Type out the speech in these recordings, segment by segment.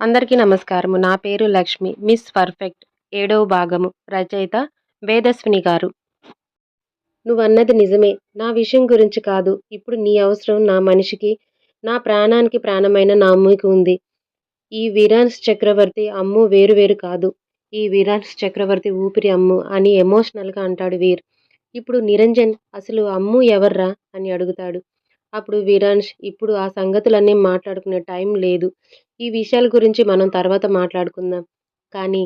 అందరికీ నమస్కారము. నా పేరు లక్ష్మి. Miss perfect. ఏడవ భాగము. రచయిత వేదస్విని గారు. నువ్వన్నది నిజమే. నా విషయం గురించి కాదు. ఇప్పుడు నీ అవసరం నా మనిషికి నా ప్రాణానికి ప్రాణమైన నా అమ్మకి ఉంది. ఈ వీరాన్స్ చక్రవర్తి అమ్ము వేరు వేరు కాదు. ఈ వీరాన్స్ చక్రవర్తి ఊపిరి అమ్ము అని ఎమోషనల్గా అంటాడు వీర్. ఇప్పుడు నిరంజన్ అసలు అమ్ము ఎవర్రా? అని అడుగుతాడు. అప్పుడు వీరాన్స్ ఇప్పుడు ఆ సంగతులన్నీ మాట్లాడుకునే టైం లేదు. ఈ విషయాల గురించి మనం తర్వాత మాట్లాడుకుందాం. కానీ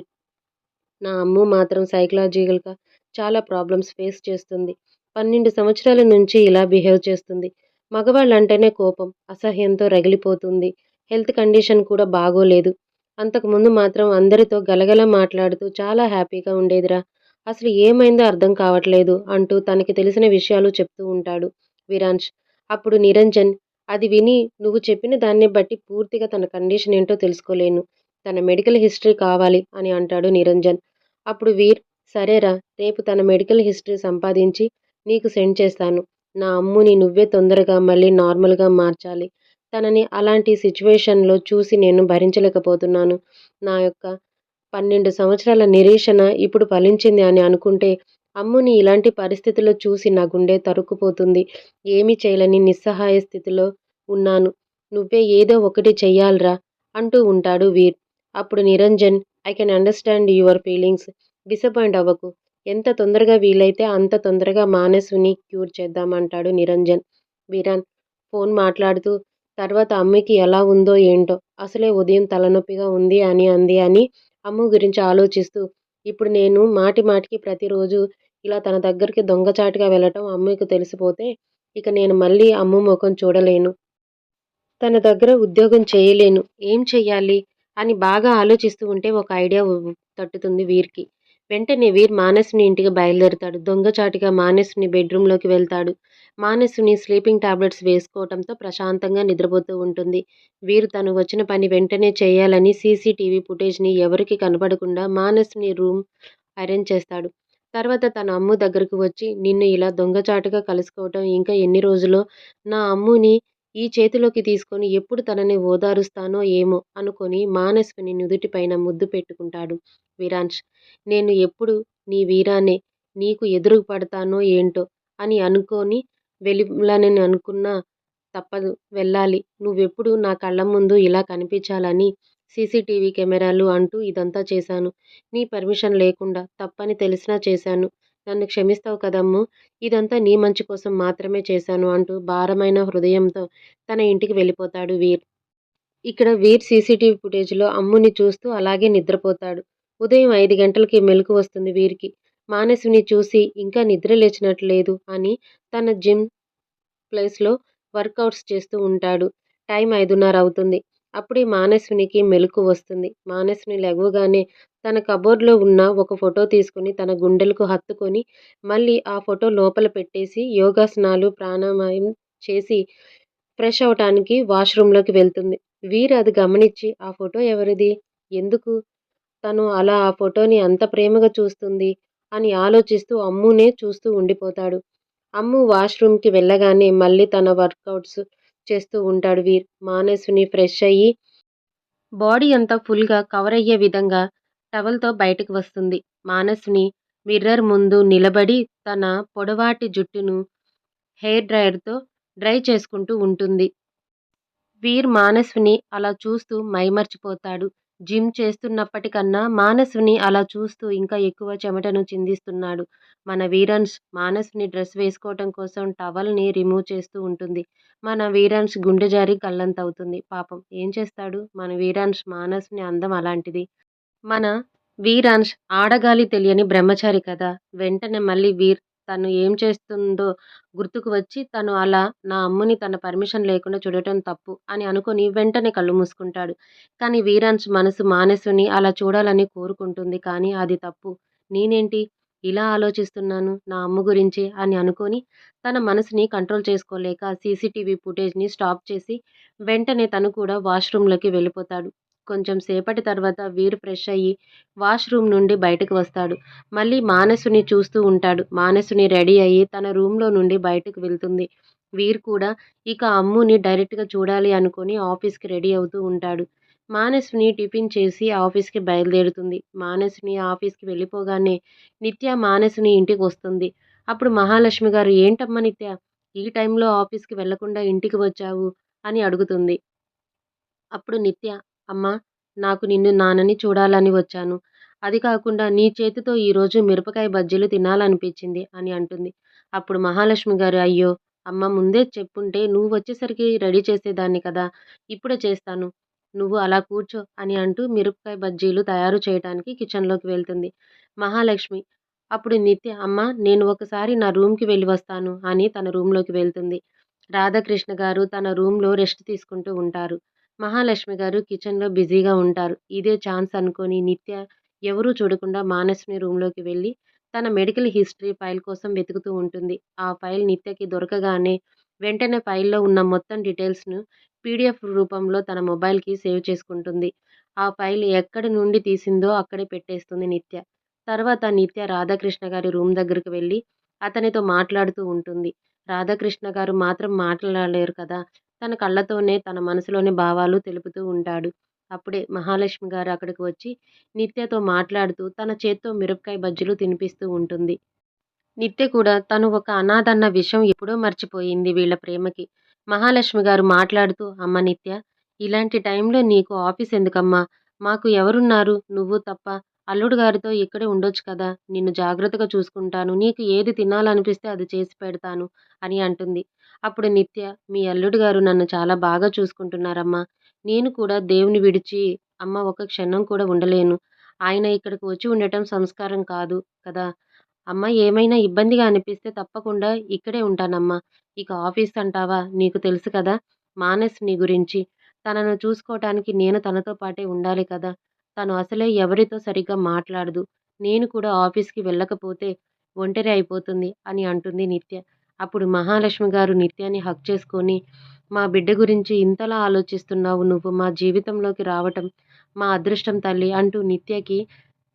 నా అమ్ము మాత్రం సైకలాజికల్గా చాలా ప్రాబ్లమ్స్ ఫేస్ చేస్తుంది. పన్నెండు సంవత్సరాల నుంచి ఇలా బిహేవ్ చేస్తుంది. మగవాళ్ళంటేనే కోపం అసహ్యంతో రగిలిపోతుంది. హెల్త్ కండిషన్ కూడా బాగోలేదు. అంతకుముందు మాత్రం అందరితో గలగల మాట్లాడుతూ చాలా హ్యాపీగా ఉండేదిరా. అసలు ఏమైందో అర్థం కావట్లేదు అంటూ తనకి తెలిసిన విషయాలు చెప్తూ ఉంటాడు. విరాన్ష్ అప్పుడు నిరంజన్ అది విని నువ్వు చెప్పిన దాన్ని బట్టి పూర్తిగా తన కండిషన్ ఏంటో తెలుసుకోలేను. తన మెడికల్ హిస్టరీ కావాలి అని అంటాడు నిరంజన్. అప్పుడు వీర్ సరేరా రేపు తన మెడికల్ హిస్టరీ సంపాదించి నీకు సెండ్ చేస్తాను. నా అమ్ముని నువ్వే తొందరగా మళ్ళీ నార్మల్గా మార్చాలి. తనని అలాంటి సిచ్యువేషన్లో చూసి నేను భరించలేకపోతున్నాను. నా యొక్క పన్నెండు సంవత్సరాల నిరీక్షణ ఇప్పుడు ఫలించింది అని అనుకుంటే అమ్ముని ఇలాంటి పరిస్థితుల్లో చూసి నా గుండె తరుక్కుపోతుంది. ఏమీ చేయలేని నిస్సహాయ స్థితిలో ఉన్నాను. నువ్వే ఏదో ఒకటి చెయ్యాలరా అంటూ ఉంటాడు వీర్. అప్పుడు Niranjan I can understand your feelings disappoint అవ్వకు. ఎంత తొందరగా వీలైతే అంత తొందరగా మానసుని క్యూర్ చేద్దామంటాడు నిరంజన్. వీరాన్ ఫోన్ మాట్లాడుతూ తర్వాత అమ్మకి ఎలా ఉందో ఏంటో? అసలే ఉదయం తలనొప్పిగా ఉంది అని అంది అని అమ్ము గురించి ఆలోచిస్తూ ఇప్పుడు నేను మాటి మాటికి ప్రతిరోజు ఇలా తన దగ్గరికి దొంగచాటుగా వెళ్ళటం అమ్మకి తెలిసిపోతే ఇక నేను మళ్ళీ అమ్ము ముఖం చూడలేను. తన దగ్గర ఉద్యోగం చేయలేను. ఏం చెయ్యాలి? అని బాగా ఆలోచిస్తూ ఉంటే ఒక ఐడియా తట్టుతుంది వీర్కి. వెంటనే వీర్ మానసుని ఇంటికి బయలుదేరుతాడు. దొంగచాటిగా మానసుని బెడ్రూమ్లోకి వెళ్తాడు. మానసుని స్లీపింగ్ టాబ్లెట్స్ వేసుకోవడంతో ప్రశాంతంగా నిద్రపోతూ ఉంటుంది. వీరు తను వచ్చిన పని వెంటనే చేయాలని సీసీటీవీ ఫుటేజ్ని ఎవరికి కనపడకుండా మానసుని రూమ్ అరేంజ్ చేస్తాడు. తర్వాత తన అమ్ము దగ్గరకు వచ్చి నిన్ను ఇలా దొంగచాటుగా కలుసుకోవటం ఇంకా ఎన్ని రోజులో? నా అమ్ముని ఈ చేతిలోకి తీసుకొని ఎప్పుడు తనని ఓదారుస్తానో ఏమో అనుకొని మానస్విని నుదుటిపైన ముద్దు పెట్టుకుంటాడు వీరాంష్ నేను ఎప్పుడు నీ వీరానే నీకు ఎదురు పడతానో ఏంటో అని అనుకొని వెళ్ళాలని అనుకున్నా తప్పదు. వెళ్ళాలి. నువ్వెప్పుడు నా కళ్ళ ముందు ఇలా కనిపించాలని సీసీటీవీ కెమెరాలు అంటూ ఇదంతా చేశాను. నీ పర్మిషన్ లేకుండా తప్పని తెలిసినా చేశాను. నన్ను క్షమిస్తావు కదమ్ము. ఇదంతా నీ మంచి కోసం మాత్రమే చేశాను అంటూ భారమైన హృదయంతో తన ఇంటికి వెళ్ళిపోతాడు వీర్. ఇక్కడ వీర్ సీసీటీవీ ఫుటేజ్లో అమ్ముని చూస్తూ అలాగే నిద్రపోతాడు. ఉదయం ఐదు గంటలకి మెలకు వస్తుంది వీరికి. మానసుని చూసి ఇంకా నిద్ర లేచినట్లేదు అని తన జిమ్ ప్లేస్లో వర్కౌట్స్ చేస్తూ ఉంటాడు. టైం ఐదున్నర అవుతుంది. అప్పుడే మానసునికి మెలకు వస్తుంది. మానసుని లెగవగానే తన కబోర్డ్లో ఉన్న ఒక ఫోటో తీసుకుని తన గుండెలకు హత్తుకొని మళ్ళీ ఆ ఫోటో లోపల పెట్టేసి యోగాసనాలు ప్రాణాయామం చేసి ఫ్రెష్ అవటానికి వాష్రూమ్లోకి వెళ్తుంది. వీరు అది గమనించి ఆ ఫోటో ఎవరిది? ఎందుకు? తను అలా ఆ ఫోటోని అంత ప్రేమగా చూస్తుంది? అని ఆలోచిస్తూ అమ్మునే చూస్తూ ఉండిపోతాడు. అమ్ము వాష్రూమ్కి వెళ్ళగానే మళ్ళీ తన వర్కౌట్స్ చేస్తూ ఉంటాడు వీర్. మానసుని ఫ్రెష్ అయ్యి బాడీ అంతా ఫుల్గా కవర్ అయ్యే విధంగా టవల్తో బయటకు వస్తుంది. మానసుని మిర్రర్ ముందు నిలబడి తన పొడవాటి జుట్టును హెయిర్ డ్రైయర్తో డ్రై చేసుకుంటూ ఉంటుంది. వీర్ మానసుని అలా చూస్తూ మైమర్చిపోతాడు. జిమ్ చేస్తున్నప్పటికన్నా మానసుని అలా చూస్తూ ఇంకా ఎక్కువ చెమటను చిందిస్తున్నాడు. మన వీరన్స్ మానసుని డ్రెస్ వేసుకోవటం కోసం టవల్ని రిమూవ్ చేస్తూ ఉంటుంది. మన వీరాన్స్ గుండె జారి అవుతుంది పాపం ఏం చేస్తాడు? మన వీరాన్స్ మానసుని అందం అలాంటిది. మన వీరాన్స్ ఆడగాలి తెలియని బ్రహ్మచారి కదా. వెంటనే మళ్ళీ వీర్ తను ఏం చేస్తుందో గుర్తుకు వచ్చి తను అలా నా అమ్ముని తన పర్మిషన్ లేకుండా చూడటం తప్పు అని అనుకొని వెంటనే కళ్ళు మూసుకుంటాడు. కానీ వీరాన్స్ మనసు మానసుని అలా చూడాలని కోరుకుంటుంది. కానీ అది తప్పు. నేనేంటి? ఇలా ఆలోచిస్తున్నాను నా అమ్మ గురించి అని అనుకొని తన మనసుని కంట్రోల్ చేసుకోలేక సీసీటీవీ ఫుటేజ్ని స్టాప్ చేసి వెంటనే తను కూడా వాష్రూమ్లోకి వెళ్ళిపోతాడు. కొంచెం సేపటి తర్వాత వీరు ఫ్రెష్ అయ్యి వాష్రూమ్ నుండి బయటకు వస్తాడు. మళ్ళీ మానసుని చూస్తూ ఉంటాడు. మానసుని రెడీ అయ్యి తన రూమ్లో నుండి బయటకు వెళ్తుంది. వీరు కూడా ఇక అమ్ముని డైరెక్ట్గా చూడాలి అనుకొని ఆఫీస్కి రెడీ అవుతూ ఉంటాడు. మానసుని టిఫిన్ చేసి ఆఫీస్కి బయలుదేరుతుంది. మానసుని ఆఫీస్కి వెళ్ళిపోగానే నిత్య మానసుని ఇంటికి వస్తుంది. అప్పుడు మహాలక్ష్మి గారు ఏంటమ్మా నిత్య ఈ టైంలో ఆఫీస్కి వెళ్ళకుండా ఇంటికి వచ్చావు? అని అడుగుతుంది. అప్పుడు నిత్య అమ్మ నాకు నిన్ను నాన్నని చూడాలని వచ్చాను. అది కాకుండా నీ చేతితో ఈరోజు మిరపకాయ బజ్జీలు తినాలనిపించింది అని అంటుంది. అప్పుడు మహాలక్ష్మి గారు అయ్యో అమ్మ ముందే చెప్పుంటే నువ్వు వచ్చేసరికి రెడీ చేసేదాన్ని కదా ఇప్పుడే చేస్తాను. నువ్వు అలా కూర్చో అని అంటూ మిరపకాయ బజ్జీలు తయారు చేయడానికి కిచెన్లోకి వెళ్తుంది. మహాలక్ష్మి అప్పుడు నిత్య అమ్మ నేను ఒకసారి నా రూమ్కి వెళ్ళి వస్తాను అని తన రూమ్లోకి వెళ్తుంది. రాధాకృష్ణ గారు తన రూమ్లో రెస్ట్ తీసుకుంటూ ఉంటారు. మహాలక్ష్మి గారు కిచెన్లో బిజీగా ఉంటారు. ఇదే ఛాన్స్ అనుకొని నిత్య ఎవరూ చూడకుండా మానస్ని రూమ్లోకి వెళ్ళి తన మెడికల్ హిస్టరీ ఫైల్ కోసం వెతుకుతూ ఉంటుంది. ఆ ఫైల్ నిత్యకి దొరకగానే వెంటనే ఫైల్లో ఉన్న మొత్తం డీటెయిల్స్ను పీడిఎఫ్ రూపంలో తన మొబైల్కి సేవ్ చేసుకుంటుంది. ఆ ఫైల్ ఎక్కడి నుండి తీసిందో అక్కడే పెట్టేస్తుంది నిత్య. తర్వాత నిత్య రాధాకృష్ణ గారి రూమ్ దగ్గరికి వెళ్ళి అతనితో మాట్లాడుతూ ఉంటుంది. రాధాకృష్ణ గారు మాత్రం మాట్లాడలేరు కదా తన కళ్ళతోనే తన మనసులోని భావాలు తెలుపుతూ ఉంటాడు. అప్పుడే మహాలక్ష్మి గారు అక్కడికి వచ్చి నిత్యతో మాట్లాడుతూ తన చేత్తో మిరపకాయ బజ్జీలు తినిపిస్తూ ఉంటుంది. నిత్య కూడా తను ఒక అనాథన్న విషయం ఎప్పుడో మర్చిపోయింది వీళ్ళ ప్రేమకి. మహాలక్ష్మి గారు మాట్లాడుతూ అమ్మ నిత్య ఇలాంటి టైంలో నీకు ఆఫీస్ ఎందుకమ్మా? మాకు ఎవరున్నారు? నువ్వు తప్ప. అల్లుడు గారితో ఇక్కడే ఉండొచ్చు కదా. నిన్ను జాగ్రత్తగా చూసుకుంటాను. నీకు ఏది తినాలనిపిస్తే అది చేసి పెడతాను అని అంటుంది. అప్పుడు నిత్య మీ అల్లుడు గారు నన్ను చాలా బాగా చూసుకుంటున్నారమ్మా. నేను కూడా దేవుని విడిచి అమ్మ ఒక క్షణం కూడా ఉండలేను. ఆయన ఇక్కడికి వచ్చి ఉండటం సంస్కారం కాదు కదా. అమ్మ ఏమైనా ఇబ్బందిగా అనిపిస్తే తప్పకుండా ఇక్కడే ఉంటానమ్మా. ఇక ఆఫీస్ అంటావా? నీకు తెలుసు కదా. మానస్ నీ గురించి. తనను చూసుకోవటానికి నేను తనతో పాటే ఉండాలి కదా. తను అసలే ఎవరితో సరిగ్గా మాట్లాడదు. నేను కూడా ఆఫీస్కి వెళ్ళకపోతే ఒంటరి అయిపోతుంది అని అంటుంది నిత్య. అప్పుడు మహాలక్ష్మి గారు నిత్యాన్ని హక్ చేసుకొని మా బిడ్డ గురించి ఇంతలా ఆలోచిస్తున్నావు నువ్వు మా జీవితంలోకి రావటం మా అదృష్టం తల్లి అంటూ నిత్యకి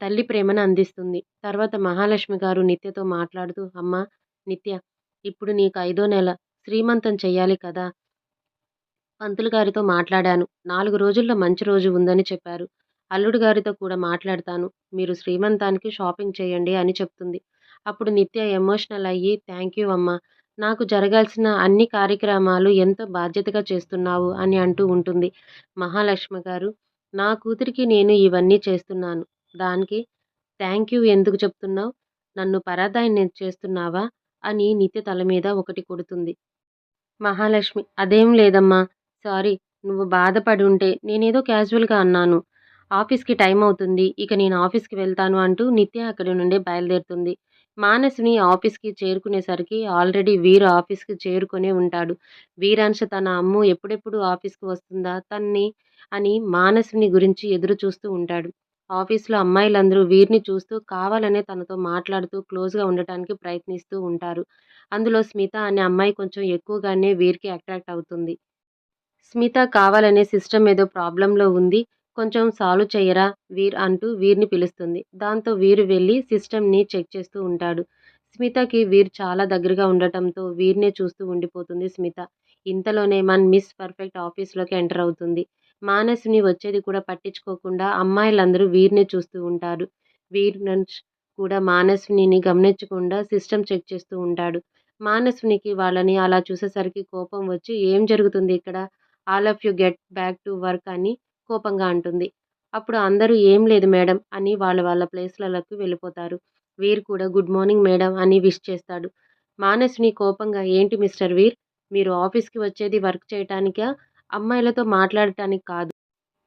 తల్లి ప్రేమను అందిస్తుంది. తర్వాత మహాలక్ష్మి గారు నిత్యతో మాట్లాడుతూ అమ్మ నిత్య ఇప్పుడు నీకు ఐదో నెల శ్రీమంతం చెయ్యాలి కదా? పంతులు గారితో మాట్లాడాను. నాలుగు రోజుల్లో మంచి రోజు ఉందని చెప్పారు. అల్లుడు గారితో కూడా మాట్లాడతాను. మీరు శ్రీమంతానికి షాపింగ్ చేయండి అని చెప్తుంది. అప్పుడు నిత్య ఎమోషనల్ అయ్యి థ్యాంక్ యూ అమ్మ నాకు జరగాల్సిన అన్ని కార్యక్రమాలు ఎంతో బాధ్యతగా చేస్తున్నావు అని అంటూ ఉంటుంది. మహాలక్ష్మి గారు నా కూతురికి నేను ఇవన్నీ చేస్తున్నాను. దానికి థ్యాంక్ యూ ఎందుకు చెప్తున్నావు? నన్ను పరాదాయం చేస్తున్నావా? అని నిత్య తల మీద ఒకటి కొడుతుంది. మహాలక్ష్మి అదేం లేదమ్మా సారీ నువ్వు బాధపడి ఉంటే నేనేదో క్యాజువల్గా అన్నాను. ఆఫీస్కి టైం అవుతుంది ఇక నేను ఆఫీస్కి వెళ్తాను అంటూ నిత్య అక్కడి నుండి బయలుదేరుతుంది. మానసుని ఆఫీస్కి చేరుకునేసరికి ఆల్రెడీ వీరు ఆఫీస్కి చేరుకునే ఉంటాడు. వీరాంశ తన అమ్ము ఎప్పుడెప్పుడు ఆఫీస్కి వస్తుందా తన్ని అని మానసుని గురించి ఎదురు చూస్తూ ఉంటాడు. ఆఫీస్లో అమ్మాయిలందరూ వీరిని చూస్తూ కావాలనే తనతో మాట్లాడుతూ క్లోజ్గా ఉండటానికి ప్రయత్నిస్తూ ఉంటారు. అందులో స్మిత అనే అమ్మాయి కొంచెం ఎక్కువగానే వీరికి అట్రాక్ట్ అవుతుంది. స్మిత కావాలనే సిస్టమ్ ఏదో ప్రాబ్లంలో ఉంది. కొంచెం సాల్వ్ చేయరా? వీర్ అంటూ వీరిని పిలుస్తుంది. దాంతో వీరు వెళ్ళి సిస్టమ్ని చెక్ చేస్తూ ఉంటాడు. స్మితకి వీర్ చాలా దగ్గరగా ఉండటంతో వీరినే చూస్తూ ఉండిపోతుంది స్మిత. ఇంతలోనే మన మిస్ పర్ఫెక్ట్ ఆఫీస్లోకి ఎంటర్ అవుతుంది. మానసుని వచ్చేది కూడా పట్టించుకోకుండా అమ్మాయిలందరూ వీరినే చూస్తూ ఉంటారు. వీర్ కూడా మానసుని గమనించకుండా సిస్టమ్ చెక్ చేస్తూ ఉంటాడు. మానసునికి వాళ్ళని అలా చూసేసరికి కోపం వచ్చి ఏం జరుగుతుంది ఇక్కడ? All of you get back to work అని కోపంగా అంటుంది. అప్పుడు అందరూ ఏం లేదు మేడం అని వాళ్ళ వాళ్ళ ప్లేస్లలోకి వెళ్ళిపోతారు. వీర్ కూడా గుడ్ మార్నింగ్ మేడం అని విష్ చేస్తాడు. మానసుని కోపంగా ఏంటి మిస్టర్ వీర్? మీరు ఆఫీస్కి వచ్చేది వర్క్ చేయటానికా? అమ్మాయిలతో మాట్లాడటానికి కాదు.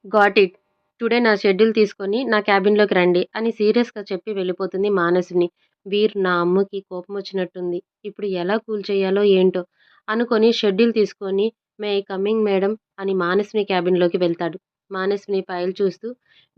Got it. టుడే నా షెడ్యూల్ తీసుకొని నా క్యాబిన్లోకి రండి అని సీరియస్గా చెప్పి వెళ్ళిపోతుంది మానసుని. వీర్ నా అమ్మకి కోపం వచ్చినట్టుంది. ఇప్పుడు ఎలా కూల్ చేయాలో ఏంటో అనుకొని షెడ్యూల్ తీసుకొని మే కమింగ్ మేడం అని మానసుని క్యాబిన్లోకి వెళ్తాడు. మానసుని ఫైల్ చూస్తూ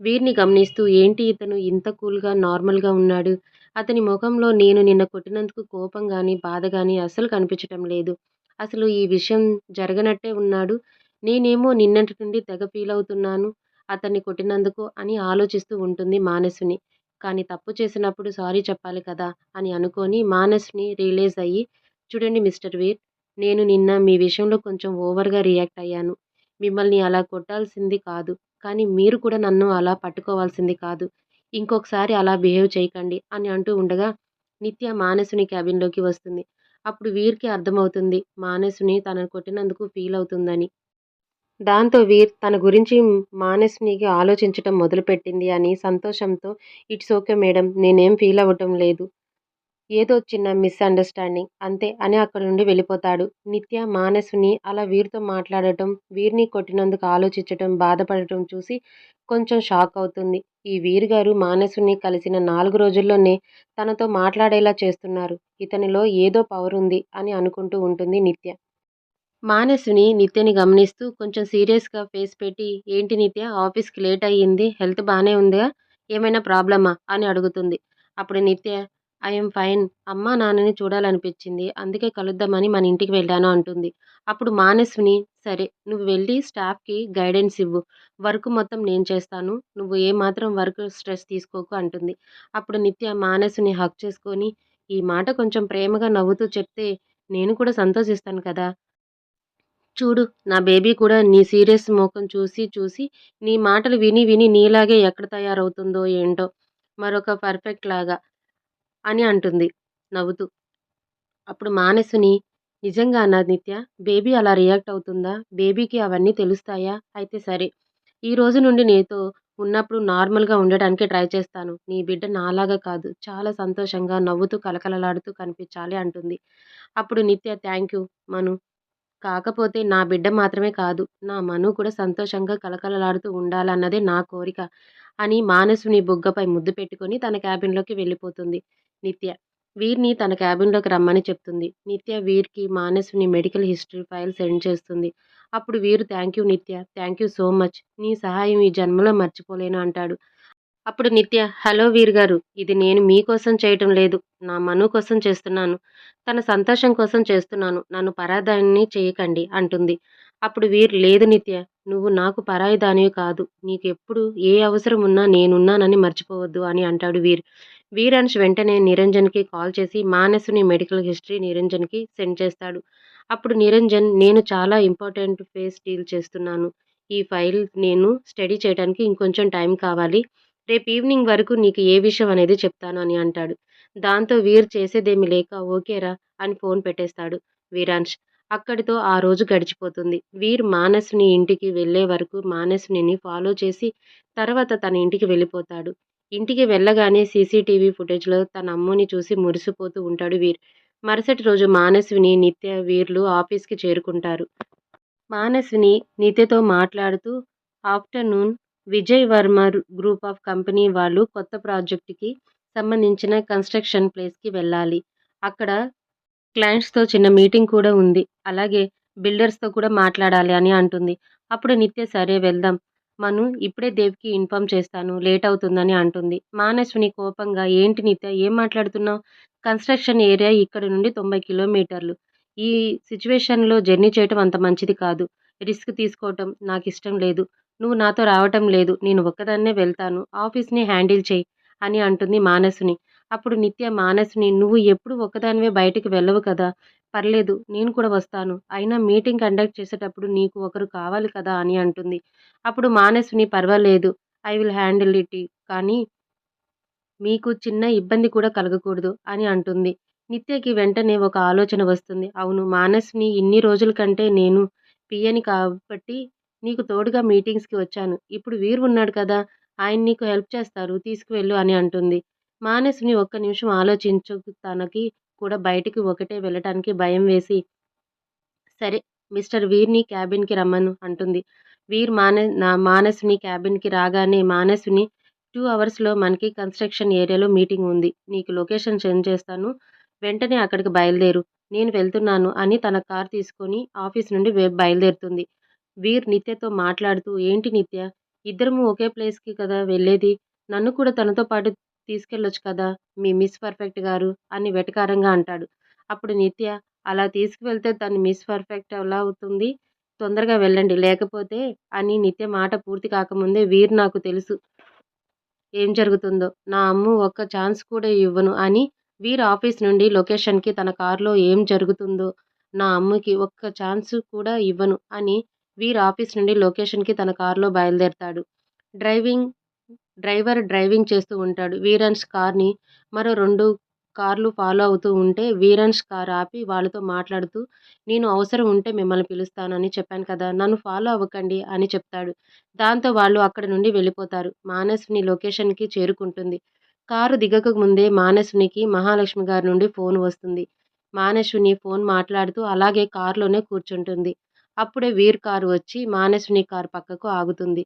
వీరిని గమనిస్తూ ఏంటి ఇతను ఇంత కూల్గా నార్మల్గా ఉన్నాడు? అతని ముఖంలో నేను నిన్న కొట్టినందుకు కోపం కానీ బాధ కానీ అస్సలు కనిపించటం లేదు. అసలు ఈ విషయం జరగనట్టే ఉన్నాడు. నేనేమో నిన్నటి నుండి తెగ ఫీల్ అవుతున్నాను అతన్ని కొట్టినందుకు అని ఆలోచిస్తూ ఉంటుంది మానసుని. కానీ తప్పు చేసినప్పుడు సారీ చెప్పాలి కదా అని అనుకొని మానస్ని రియలైజ్ అయ్యి చూడండి మిస్టర్ వీర్ నేను నిన్న మీ విషయంలో కొంచెం ఓవర్గా రియాక్ట్ అయ్యాను. మిమ్మల్ని అలా కొట్టాల్సింది కాదు కానీ మీరు కూడా నన్ను అలా పట్టుకోవాల్సింది కాదు. ఇంకొకసారి అలా బిహేవ్ చేయకండి అని అంటూ ఉండగా నిత్య మానసుని క్యాబిన్‌లోకి వస్తుంది. అప్పుడు వీర్‌కి అర్థమవుతుంది మానసుని తనను కొట్టినందుకు ఫీల్ అవుతుందని. దాంతో వీర్ తన గురించి మానసునికి ఆలోచించటం మొదలుపెట్టింది అని సంతోషంతో ఇట్స్ ఓకే మేడం నేనేం ఫీల్ అవ్వటం లేదు. ఏదో చిన్న మిస్అండర్‌స్టాండింగ్ అంతే అని అక్కడి నుండి వెళ్ళిపోతాడు. నిత్య మానసుని అలా వీరితో మాట్లాడటం, వీరిని కొట్టినందుకు ఆలోచించటం, బాధపడటం చూసి కొంచెం షాక్ అవుతుంది. ఈ వీర్ గారు మానసుని కలిసిన నాలుగు రోజుల్లోనే తనతో మాట్లాడేలా చేస్తున్నారు. ఇతనిలో ఏదో పవర్ ఉంది అని అనుకుంటూ ఉంటుంది నిత్య. మానసుని నిత్యని గమనిస్తూ కొంచెం సీరియస్‌గా ఫేస్ పెట్టి ఏంటి నిత్య ఆఫీస్‌కి లేట్ అయ్యింది. హెల్త్ బాగానే ఉందిగా? ఏమైనా ప్రాబ్లమా? అని అడుగుతుంది. అప్పుడు నిత్య ఐఎమ్ ఫైన్. అమ్మా, నాన్నని చూడాలనిపించింది. అందుకే కలుద్దామని మన ఇంటికి వెళ్ళాను అంటుంది. అప్పుడు మానస్విని సరే నువ్వు వెళ్ళి స్టాఫ్‌కి గైడెన్స్ ఇవ్వు. వర్క్ మొత్తం నేను చేస్తాను. నువ్వు ఏమాత్రం వర్క్ స్ట్రెస్ తీసుకోకు అంటుంది. అప్పుడు నిత్య మానస్విని హక్ చేసుకొని ఈ మాట కొంచెం ప్రేమగా నవ్వుతూ చెప్తే నేను కూడా సంతోషిస్తాను కదా! చూడు నా బేబీ కూడా నీ సీరియస్ మొఖం చూసి చూసి నీ మాటలు విని విని నీలాగే ఎక్కడ తయారవుతుందో ఏంటో మరొక పర్ఫెక్ట్ లాగా అని అంటుంది నవ్వుతూ. అప్పుడు మానసుని నిజంగా అన్నది నిత్య? బేబీ అలా రియాక్ట్ అవుతుందా? బేబీకి అవన్నీ తెలుస్తాయా? అయితే సరే. ఈ రోజు నుండి నీతో ఉన్నప్పుడు నార్మల్‌గా ఉండటానికి ట్రై చేస్తాను. నీ బిడ్డ నాలాగా కాదు. చాలా సంతోషంగా, నవ్వుతూ, కలకలలాడుతూ కనిపించాలి అంటుంది. అప్పుడు నిత్య థ్యాంక్ యూ మను. కాకపోతే నా బిడ్డ మాత్రమే కాదు. నా మను కూడా సంతోషంగా, కళకళలాడుతూ ఉండాలన్నదే నా కోరిక అని మానసుని బుగ్గపై ముద్దు పెట్టుకొని తన క్యాబిన్‌లోకి వెళ్ళిపోతుంది నిత్య. వీర్‌ని తన క్యాబిన్‌లోకి రమ్మని చెప్తుంది. నిత్య వీర్‌కి మానసుని మెడికల్ హిస్టరీ ఫైల్ సెండ్ చేస్తుంది. అప్పుడు Veer thank you Nithya. Thank you so much. నీ సహాయం ఈ జన్మలో మర్చిపోలేను అంటాడు. అప్పుడు నిత్య హలో వీర్ గారు. ఇది నేను మీకోసం చేయటం లేదు. నా మను కోసం చేస్తున్నాను. తన సంతోషం కోసం చేస్తున్నాను. నన్ను పరాయిదాన్ని చేయకండి అంటుంది. అప్పుడు వీర్ లేదు నిత్య. నువ్వు నాకు పరాయి దానివి కాదు. నీకెప్పుడు ఏ అవసరం ఉన్నా నేనున్నానని మర్చిపోవద్దు అని అంటాడు వీర్. వీరాంష్ వెంటనే నిరంజన్‌కి కాల్ చేసి మానసుని మెడికల్ హిస్టరీ నిరంజన్‌కి సెండ్ చేస్తాడు. అప్పుడు నిరంజన్ నేను చాలా ఇంపార్టెంట్ ఫేస్ డీల్ చేస్తున్నాను. ఈ ఫైల్ నేను స్టడీ చేయడానికి ఇంకొంచెం టైం కావాలి. రేపు ఈవినింగ్ వరకు నీకు ఏ విషయం అనేది చెప్తాను అని అంటాడు. దాంతో వీర్ చేసేదేమి లేక ఓకేరా అని ఫోన్ పెట్టేస్తాడు వీరాంష్. అక్కడితో ఆ రోజు గడిచిపోతుంది. వీర్ మానస్‌ని ఇంటికి వెళ్ళే వరకు మానస్‌నిని ఫాలో చేసి తర్వాత తన ఇంటికి వెళ్ళిపోతాడు. ఇంటికి వెళ్ళగానే సీసీటీవీ ఫుటేజ్‌లో తన అమ్మని చూసి మురిసిపోతూ ఉంటాడు వీర్. మరుసటి రోజు మానసుని నిత్య, వీర్లు ఆఫీస్‌కి చేరుకుంటారు. మానసుని నిత్యతో మాట్లాడుతూ afternoon Vijay Varma group of company వాళ్ళు కొత్త ప్రాజెక్ట్‌కి సంబంధించిన కన్‌స్ట్రక్షన్ ప్లేస్‌కి వెళ్ళాలి. అక్కడ క్లయింట్స్‌తో చిన్న మీటింగ్ కూడా ఉంది. అలాగే బిల్డర్స్‌తో కూడా మాట్లాడాలి అని అంటుంది. అప్పుడు నిత్య సరే వెళ్దాం. మను ఇప్పుడే దేవ్‌కి ఇన్ఫామ్ చేస్తాను. లేట్ అవుతుందని అంటుంది. మానసుని కోపంగా ఏంటి నిత్య ఏం మాట్లాడుతున్నావు? కన్‌స్ట్రక్షన్ ఏరియా ఇక్కడ నుండి తొంభై కిలోమీటర్లు. ఈ సిచ్యువేషన్లో జర్నీ చేయటం అంత మంచిది కాదు. రిస్క్ తీసుకోవటం నాకు ఇష్టం లేదు. నువ్వు నాతో రావటం లేదు. నేను ఒక్కదాన్నే వెళ్తాను. ఆఫీస్‌ని హ్యాండిల్ చేయి అని అంటుంది మానసుని. అప్పుడు నిత్య మానసుని నువ్వు ఎప్పుడు ఒక్కదానివే బయటికి వెళ్ళవు కదా! పర్లేదు నేను కూడా వస్తాను. అయినా మీటింగ్ కండక్ట్ చేసేటప్పుడు నీకు ఒకరు కావాలి కదా! అని అంటుంది. అప్పుడు మానసుని పర్వాలేదు. ఐ విల్ హ్యాండిల్ ఇట్ కానీ మీకు చిన్న ఇబ్బంది కూడా కలగకూడదు అని అంటుంది. నిత్యకి వెంటనే ఒక ఆలోచన వస్తుంది. అవును మానస్‌ని ఇన్ని రోజుల కంటే నేను పియని కాబట్టి నీకు తోడుగా మీటింగ్స్‌కి వచ్చాను. ఇప్పుడు వీరు ఉన్నాడు కదా! ఆయన నీకు హెల్ప్ చేస్తారు. తీసుకువెళ్ళు అని అంటుంది. మానస్‌ని ఒక్క నిమిషం ఆలోచించు తనకి కూడా బయటికి ఒకటే వెళ్ళటానికి భయం వేసి సరే మిస్టర్ వీర్‌ని క్యాబిన్‌కి రమ్మను అంటుంది. వీర్ మాన నా మానసుని క్యాబిన్‌కి రాగానే మానసుని టూ అవర్స్‌లో మనకి కన్‌స్ట్రక్షన్ ఏరియాలో మీటింగ్ ఉంది. నీకు లొకేషన్ సెండ్ చేస్తాను. వెంటనే అక్కడికి బయలుదేరు. నేను వెళ్తున్నాను అని తన కార్ తీసుకొని ఆఫీస్ నుండి బయలుదేరుతుంది. వీర్ నిత్యతో మాట్లాడుతూ ఏంటి నిత్య ఇద్దరము ఒకే ప్లేస్‌కి కదా వెళ్ళేది. నన్ను కూడా తనతో పాటు తీసుకెళ్ళొచ్చు కదా! మీ మిస్ పర్ఫెక్ట్ గారు అని వెటకారంగా అంటాడు. అప్పుడు నిత్య అలా తీసుకువెళ్తే తను మిస్ పర్ఫెక్ట్ ఎలా అవుతుంది? తొందరగా వెళ్ళండి. లేకపోతే అని నిత్య మాట పూర్తి కాకముందే వీరు నాకు తెలుసు ఏం జరుగుతుందో. నా అమ్ము ఒక్క ఛాన్స్ కూడా ఇవ్వను అని వీర్ ఆఫీస్ నుండి లొకేషన్‌కి తన కారులో ఏం జరుగుతుందో నా అమ్ముకి ఒక్క ఛాన్స్ కూడా ఇవ్వను అని వీర్ ఆఫీస్ నుండి లొకేషన్‌కి తన కారులో బయలుదేరతాడు. డ్రైవింగ్ డ్రైవర్ డ్రైవింగ్ చేస్తూ ఉంటాడు. వీరన్స్ కార్‌ని మరో రెండు కార్లు ఫాలో అవుతూ ఉంటే వీరన్స్ కార్ ఆపి వాళ్ళతో మాట్లాడుతూ నేను అవసరం ఉంటే మిమ్మల్ని పిలుస్తాను అని చెప్పాను కదా! నన్ను ఫాలో అవ్వకండి అని చెప్తాడు. దాంతో వాళ్ళు అక్కడ నుండి వెళ్ళిపోతారు. మానస్విని లొకేషన్‌కి చేరుకుంటుంది. కారు దిగక ముందే మానస్వినికి మహాలక్ష్మి గారి నుండి ఫోన్ వస్తుంది. మానస్విని ఫోన్ మాట్లాడుతూ అలాగే కారులోనే కూర్చుంటుంది. అప్పుడే వీర్ కారు వచ్చి మానస్విని కారు పక్కకు ఆగుతుంది.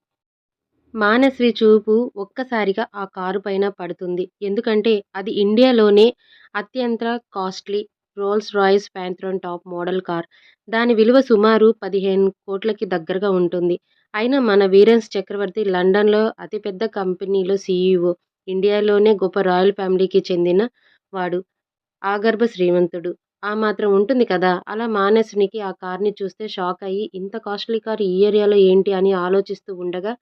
మానస్వి చూపు ఒక్కసారిగా ఆ కారు పైన పడుతుంది. ఎందుకంటే అది ఇండియాలోనే అత్యంత costly Rolls Royce Phantom top model car. దాని విలువ సుమారు పదిహేను కోట్లకి దగ్గరగా ఉంటుంది. అయినా మన వీరన్స్ చక్రవర్తి లండన్‌లో అతిపెద్ద కంపెనీలో సీఈఓ. ఇండియాలోనే గొప్ప రాయల్ ఫ్యామిలీకి చెందిన వాడు. ఆగర్భ శ్రీమంతుడు. ఆ మాత్రం ఉంటుంది కదా! అలా మానసునికి ఆ కార్‌ని చూస్తే షాక్ అయ్యి ఇంత కాస్ట్లీ కారు ఈ ఏరియాలో ఏంటి అని ఆలోచిస్తూ ఉండగా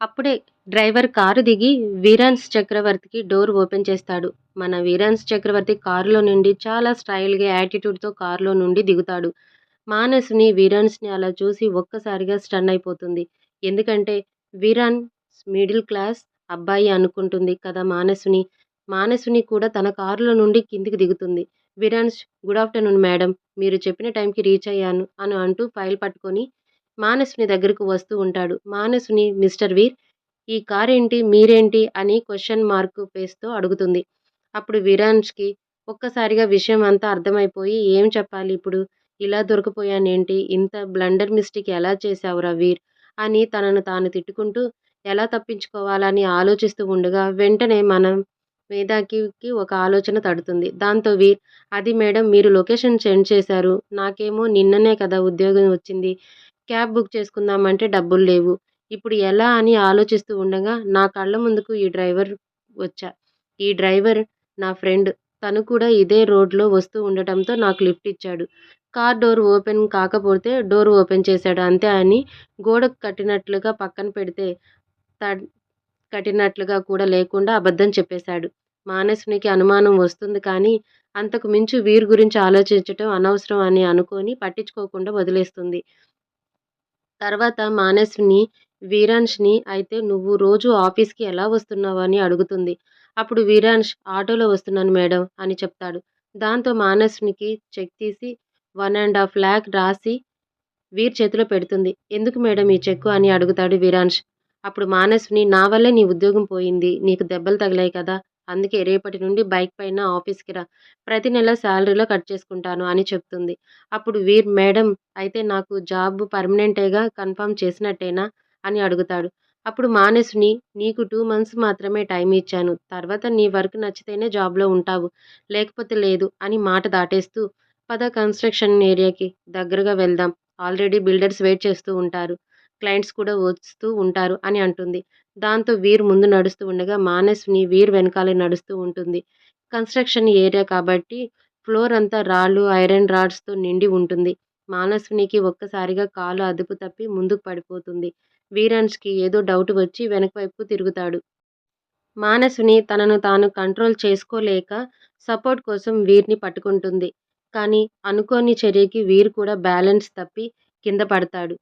అప్పుడే డ్రైవర్ కారు దిగి వీరాన్స్ చక్రవర్తికి డోర్ ఓపెన్ చేస్తాడు. మన వీరాన్స్ చక్రవర్తి కారులో నుండి చాలా స్టైల్‌గా యాటిట్యూడ్‌తో కారులో నుండి దిగుతాడు. మానసుని వీరాన్స్ని అలా చూసి ఒక్కసారిగా స్టన్ అయిపోతుంది. ఎందుకంటే వీరాన్ మిడిల్ క్లాస్ అబ్బాయి అనుకుంటుంది కదా మానసుని మానసుని కూడా తన కారులో నుండి కిందికి దిగుతుంది. వీరాన్స్ గుడ్ ఆఫ్టర్‌నూన్ మేడం మీరు చెప్పిన టైంకి రీచ్ అయ్యాను అని అంటూ ఫైల్ పట్టుకొని మానసుని దగ్గరకు వస్తూ ఉంటాడు. మానసుని మిస్టర్ వీర్ ఈ కారేంటి? మీరేంటి? అని క్వశ్చన్ మార్క్ పేస్తో అడుగుతుంది. అప్పుడు వీరన్స్‌కి ఒక్కసారిగా విషయం అంతా అర్థమైపోయి ఏం చెప్పాలి ఇప్పుడు? ఇలా దొరికిపోయానేంటి? ఇంత బ్లండర్ మిస్టేక్ ఎలా చేశావురా వీర్? అని తనను తాను తిట్టుకుంటూ ఎలా తప్పించుకోవాలని ఆలోచిస్తూ ఉండగా వెంటనే మనం మేధాకి ఒక ఆలోచన తడుతుంది. దాంతో వీర్ అది మేడం మీరు లొకేషన్ సెండ్ చేశారు. నాకేమో నిన్ననే కదా ఉద్యోగం వచ్చింది. క్యాబ్ బుక్ చేసుకుందామంటే డబ్బులు లేవు. ఇప్పుడు ఎలా అని ఆలోచిస్తూ ఉండగా నా కళ్ళ ముందుకు ఈ డ్రైవర్ వచ్చా. ఈ డ్రైవర్ నా ఫ్రెండ్. తను కూడా ఇదే రోడ్‌లో వస్తూ ఉండటంతో నాకు లిఫ్ట్ ఇచ్చాడు. కార్ డోర్ ఓపెన్ కాకపోతే డోర్ ఓపెన్ చేశాడు అంతే అని గోడకు కట్టినట్లుగా పక్కన పెడితే త కట్టినట్లుగా కూడా లేకుండా అబద్ధం చెప్పేశాడు. మానసునికి అనుమానం వస్తుంది కానీ అంతకు మించి వీరి గురించి ఆలోచించటం అనవసరం అని అనుకోని పట్టించుకోకుండా వదిలేస్తుంది. తర్వాత మానసుని వీరాన్ష్‌ని అయితే నువ్వు రోజు ఆఫీస్‌కి ఎలా వస్తున్నావు అని అడుగుతుంది. అప్పుడు వీరాన్ష్ ఆటోలో వస్తున్నాను మేడం అని చెప్తాడు. దాంతో మానసునికి చెక్ తీసి వన్ అండ్ హాఫ్ ల్యాక్ రాసి వీర్ చేతిలో పెడుతుంది. ఎందుకు మేడం ఈ చెక్కు అని అడుగుతాడు వీరాన్ష్. అప్పుడు మానసుని నా వల్లే నీ ఉద్యోగం పోయింది. నీకు దెబ్బలు తగిలాయి కదా! అందుకే రేపటి నుండి బైక్ పైన ఆఫీస్‌కి రా. ప్రతి నెల శాలరీలో కట్ చేసుకుంటాను అని చెప్తుంది. అప్పుడు వీర్ మేడం అయితే నాకు జాబ్ పర్మనెంటేగా కన్ఫర్మ్ చేసినట్టేనా? అని అడుగుతాడు. అప్పుడు మానేసుని నీకు టూ మంత్స్ మాత్రమే టైం ఇచ్చాను. తర్వాత నీ వర్క్ నచ్చితేనే జాబ్‌లో ఉంటావు. లేకపోతే లేదు అని మాట దాటేస్తూ పద కన్స్ట్రక్షన్ ఏరియాకి దగ్గరగా వెళ్దాం. ఆల్రెడీ బిల్డర్స్ వెయిట్ చేస్తూ ఉంటారు. క్లయింట్స్ కూడా వస్తూ ఉంటారు అని అంటుంది. దాంతో వీర్ ముందు నడుస్తూ ఉండగా మానస్ని వీర్ వెనకాలే నడుస్తూ ఉంటుంది. కన్స్ట్రక్షన్ ఏరియా కాబట్టి ఫ్లోర్ అంతా రాళ్ళు, ఐరన్ రాడ్స్‌తో నిండి ఉంటుంది. మానస్వినికి ఒక్కసారిగా కాలు అదుపు తప్పి ముందుకు పడిపోతుంది. వీరన్స్‌కి ఏదో డౌట్ వచ్చి వెనకవైపు తిరుగుతాడు. మానసుని తనను తాను కంట్రోల్ చేసుకోలేక సపోర్ట్ కోసం వీర్‌ని పట్టుకుంటుంది. కానీ అనుకోని చర్యకి వీర్ కూడా బ్యాలెన్స్ తప్పి కింద పడతాడు.